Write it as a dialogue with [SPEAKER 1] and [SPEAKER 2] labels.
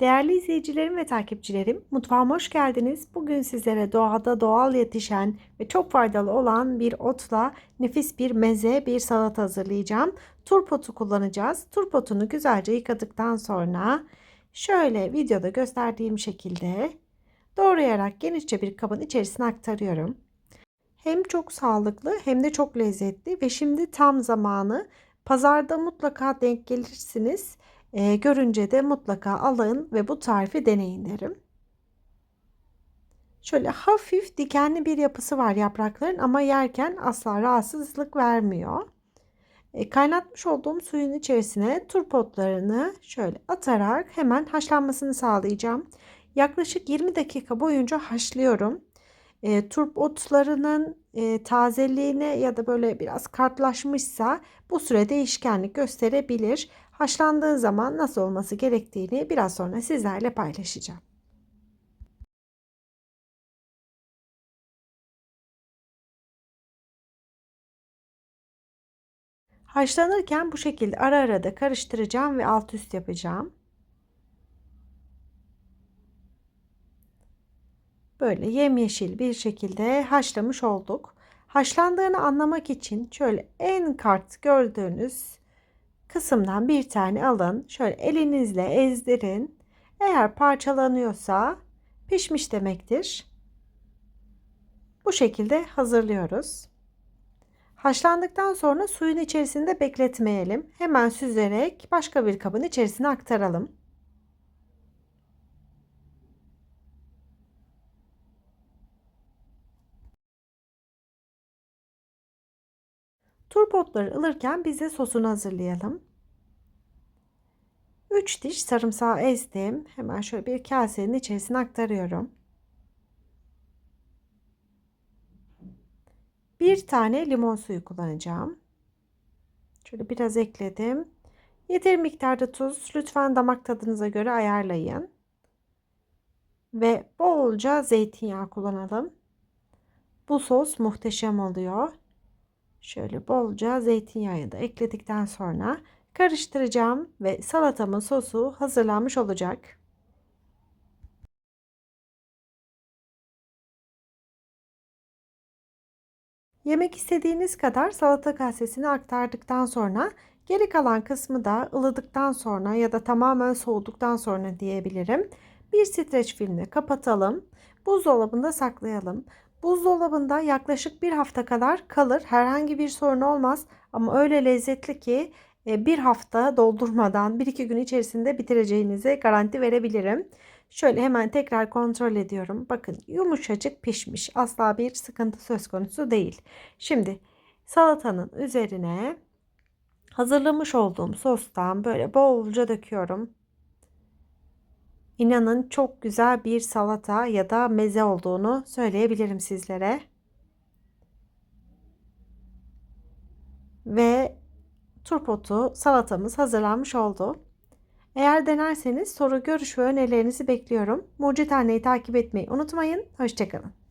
[SPEAKER 1] Değerli izleyicilerim ve takipçilerim, mutfağıma hoş geldiniz. Bugün sizlere doğada doğal yetişen ve çok faydalı olan bir otla nefis bir meze, bir salata hazırlayacağım. Turpotu kullanacağız. Turpotunu güzelce yıkadıktan sonra şöyle videoda gösterdiğim şekilde doğrayarak genişçe bir kabın içerisine aktarıyorum. Hem çok sağlıklı hem de çok lezzetli ve şimdi tam zamanı. Pazarda mutlaka denk gelirsiniz. E, görünce de mutlaka alın ve bu tarifi deneyin derim. Şöyle hafif dikenli bir yapısı var yaprakların ama yerken asla rahatsızlık vermiyor. E, kaynatmış olduğum suyun içerisine turpotlarını şöyle atarak hemen haşlanmasını sağlayacağım. Yaklaşık 20 dakika boyunca haşlıyorum. E, turp otlarının e, tazeliğine ya da böyle biraz kartlaşmışsa bu süre değişkenlik gösterebilir. Haşlandığı zaman nasıl olması gerektiğini biraz sonra sizlerle paylaşacağım. Haşlanırken bu şekilde ara ara da karıştıracağım ve alt üst yapacağım. Böyle yemyeşil bir şekilde haşlamış olduk. Haşlandığını anlamak için şöyle en kart gördüğünüz kısımdan bir tane alın. Şöyle elinizle ezdirin. Eğer parçalanıyorsa pişmiş demektir. Bu şekilde hazırlıyoruz. Haşlandıktan sonra suyun içerisinde bekletmeyelim. Hemen süzerek başka bir kabın içerisine aktaralım. Turpotları ılırken biz de sosunu hazırlayalım. 3 diş sarımsağı ezdim. Hemen şöyle bir kasenin içerisine aktarıyorum. Bir tane limon suyu kullanacağım. Şöyle biraz ekledim. Yeteri miktarda tuz. Lütfen damak tadınıza göre ayarlayın. Ve bolca zeytinyağı kullanalım. Bu sos muhteşem oluyor. Şöyle bolca zeytinyağı da ekledikten sonra karıştıracağım ve salatamın sosu hazırlanmış olacak. Yemek istediğiniz kadar salata kasesine aktardıktan sonra geri kalan kısmı da ılıdıktan sonra ya da tamamen soğuduktan sonra diyebilirim. Bir streç filmle kapatalım. Buzdolabında saklayalım. Buzdolabında yaklaşık bir hafta kadar kalır. Herhangi bir sorun olmaz. Ama öyle lezzetli ki e, bir hafta doldurmadan bir iki gün içerisinde bitireceğinize garanti verebilirim. Şöyle hemen tekrar kontrol ediyorum. Bakın yumuşacık pişmiş. Asla bir sıkıntı söz konusu değil. Şimdi salatanın üzerine hazırlamış olduğum sostan böyle bolca döküyorum. İnanın çok güzel bir salata ya da meze olduğunu söyleyebilirim sizlere. Ve turpotu salatamız hazırlanmış oldu. Eğer denerseniz soru, görüş ve önerilerinizi bekliyorum. Mucit Anne'yi takip etmeyi unutmayın. Hoşçakalın.